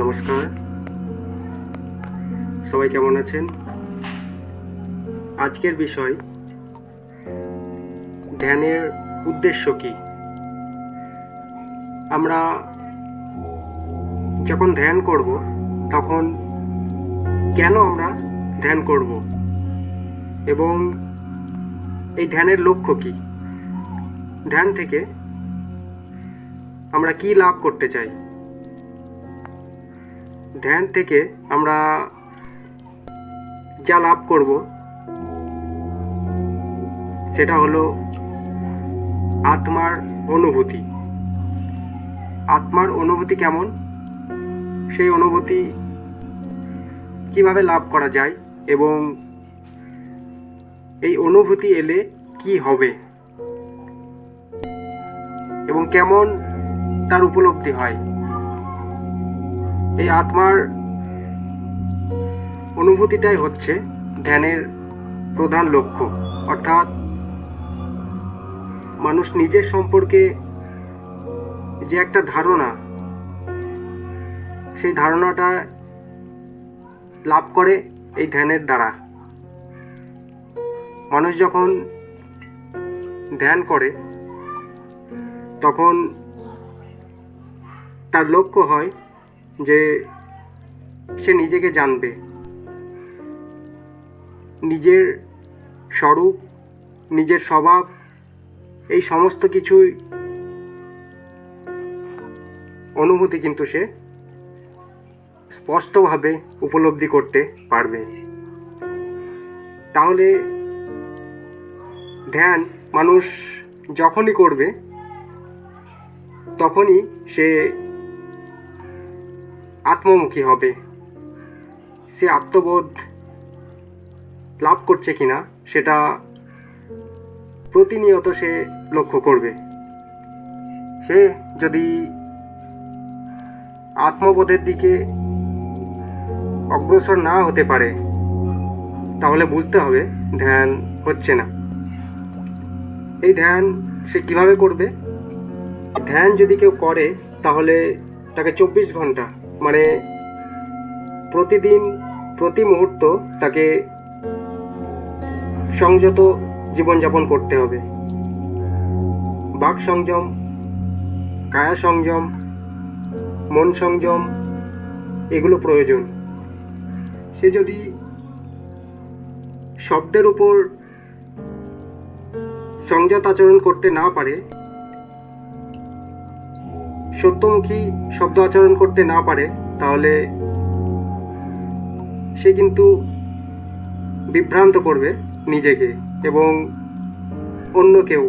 নমস্কার। সবাই কেমন আছেন? আজকের বিষয়, ধ্যানের উদ্দেশ্য কি? আমরা যখন ধ্যান করব, তখন কেন আমরা ধ্যান করব? এবং এই ধ্যানের লক্ষ্য কি? ধ্যান থেকে আমরা কি লাভ করতে চাই? ধ্যান থেকে আমরা যা লাভ করব, সেটা হলো আত্মার অনুভূতি। আত্মার অনুভূতি কেমন? সেই অনুভূতি কীভাবে লাভ করা যায় এবং এই অনুভূতি এলে কি হবে? এবং কেমন তার উপলব্ধি হয়? এই আত্মার অনুভূতিটাই হচ্ছে ধ্যানের প্রধান লক্ষ্য। অর্থাৎ মানুষ নিজের সম্পর্কে যে একটা ধারণা, সেই ধারণাটা লাভ করে এই ধ্যানের দ্বারা। মানুষ যখন ধ্যান করে, তখন তার লক্ষ্য হয় যে সে নিজেকে জানবে। নিজের স্বরূপ, নিজের স্বভাব, এই সমস্ত কিছুই অনুভূতি কিন্তু সে স্পষ্টভাবে উপলব্ধি করতে পারবে। তাহলে ধ্যান মানুষ যখনই করবে, তখনই সে আত্মমুখী হবে। সে আত্মবোধ লাভ করছে কিনা, সেটা প্রতিনিয়ত সে লক্ষ্য করবে। সে যদি আত্মবোধের দিকে অগ্রসর না হতে পারে, তাহলে বুঝতে হবে ধ্যান হচ্ছে না। এই ধ্যান সে কীভাবে করবে? ধ্যান যদি কেউ করে, তাহলে তাকে চব্বিশ ঘণ্টা মানে প্রতিদিন, প্রতি মুহূর্ত তাকে সংযত জীবনযাপন করতে হবে। বাক সংযম, কায়া সংযম, মন সংযম, এগুলো প্রয়োজন। সে যদি শব্দের উপর সংযত আচরণ করতে না পারে সত্যমুখী শব্দ আচরণ করতে না পারে, তাহলে সে কিন্তু বিভ্রান্ত করবে নিজেকে এবং অন্য কেউ।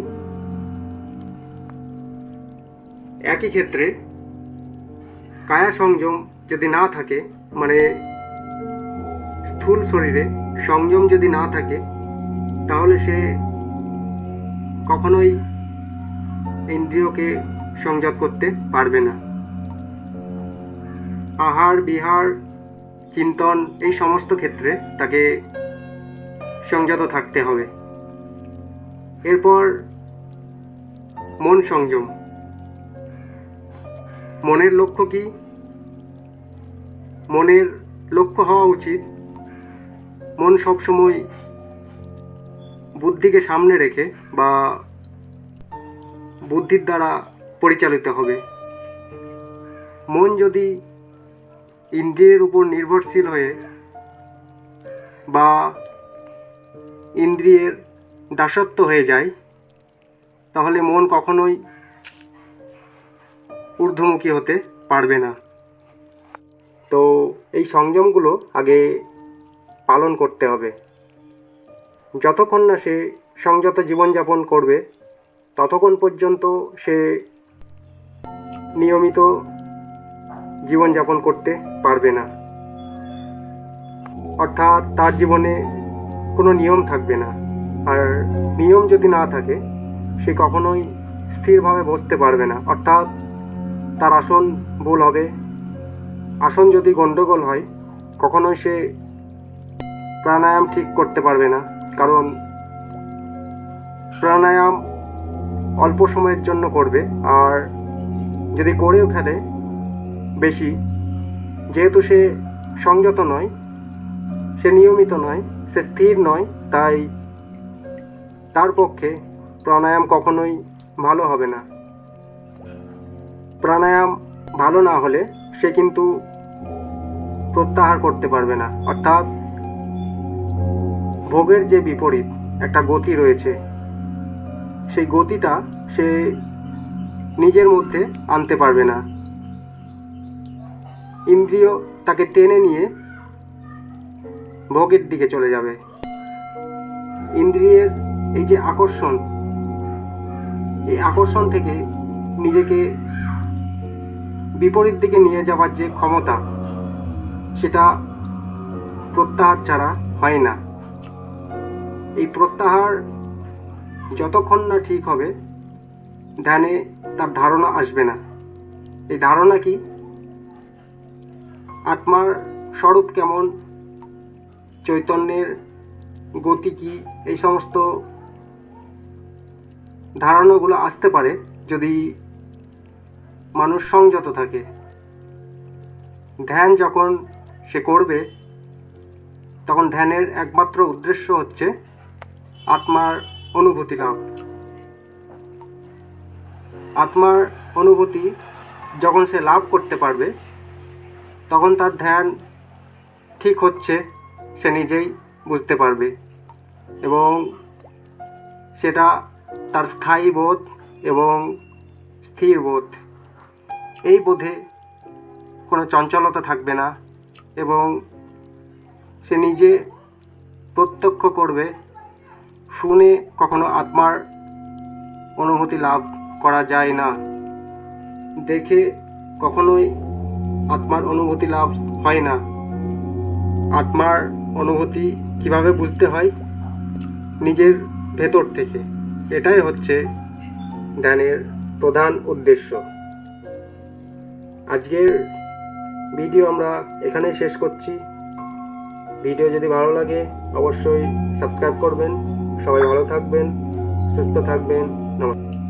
একই ক্ষেত্রে কায়া সংযম যদি না থাকে মানে স্থূল শরীরে সংযম যদি না থাকে, তাহলে সে কখনোই ইন্দ্রিয়কে সংযত করতে পারবে না। আহার, বিহার, চিন্তন এই সমস্ত ক্ষেত্রে তাকে সংযত থাকতে হবে। এরপর মন সংযম। মনের লক্ষ্য কি? মনের লক্ষ্য হওয়া উচিত। মন সবসময় বুদ্ধিকে সামনে রেখে বা বুদ্ধির দ্বারা পরিচালিত হবে। মন যদি ইন্দ্রিয়ের উপর নির্ভরশীল হয়ে বা ইন্দ্রিয়ের দাসত্ব হয়ে যায়, তাহলে মন কখনোই ঊর্ধ্বমুখী হতে পারবে না। তো এই সংযমগুলো আগে পালন করতে হবে। যতক্ষণ না সে সংযত জীবনযাপন করবে, ততক্ষণ পর্যন্ত সে নিয়মিত জীবনযাপন করতে পারবে না। অর্থাৎ তার জীবনে কোনো নিয়ম থাকবে না। আর নিয়ম যদি না থাকে, সে কখনোই স্থিরভাবে বসতে পারবে না। অর্থাৎ তার আসন ভুল হবে। আসন যদি গণ্ডগোল হয়, কখনোই সে প্রাণায়াম ঠিক করতে পারবে না। কারণ প্রাণায়াম অল্প সময়ের জন্য করবে। আর যদি করেও ফেলে বেশি, যেহেতু সে সংযত নয়, সে নিয়মিত নয়, সে স্থির নয়, তাই তার পক্ষে প্রাণায়াম কখনোই ভালো হবে না। প্রাণায়াম ভালো না হলে সে কিন্তু প্রত্যাহার করতে পারবে না। অর্থাৎ ভোগের যে বিপরীত একটা গতি রয়েছে, সেই গতিটা সে নিজের মধ্যে আনতে পারবে না। ইন্দ্রিয় তাকে টেনে নিয়ে ভোগের দিকে চলে যাবে। ইন্দ্রিয়ের এই যে আকর্ষণ, এই আকর্ষণ থেকে নিজেকে বিপরীত দিকে নিয়ে যাওয়ার যে ক্ষমতা, সেটা প্রত্যাহার ছাড়া হয় না। এই প্রত্যাহার যতক্ষণ না ঠিক হবে ধ্যানে তার ধারণা আসবে না। এই ধারণা কি? আত্মার স্বরূপ কেমন? চৈতন্যের গতি কি? এই সমস্ত ধারণাগুলো আসতে পারে যদি মানুষ সংযত থাকে। ধ্যান যখন সে করবে, তখন ধ্যানের একমাত্র উদ্দেশ্য হচ্ছে আত্মার অনুভূতি লাভ। আত্মার অনুভূতি যখন সে লাভ করতে পারবে, তখন তার ধ্যান ঠিক হচ্ছে, সে নিজেই বুঝতে পারবে। এবং সেটা তার স্থায়ী বোধ এবং স্থির বোধ। এই বোধে কোনো চঞ্চলতা থাকবে না এবং সে নিজে প্রত্যক্ষ করবে, শুনে কখনো আত্মার অনুভূতি লাভ করা যায় না। দেখে কখনোই আত্মার অনুভূতি লাভ হয় না। আত্মার অনুভূতি কীভাবে বুঝতে হয়? নিজের ভেতর থেকে। এটাই হচ্ছে ধ্যানের প্রধান উদ্দেশ্য। আজকের ভিডিও আমরা এখানেই শেষ করছি। ভিডিও যদি ভালো লাগে, অবশ্যই সাবস্ক্রাইব করবেন। সবাই ভালো থাকবেন, সুস্থ থাকবেন। নমস্কার।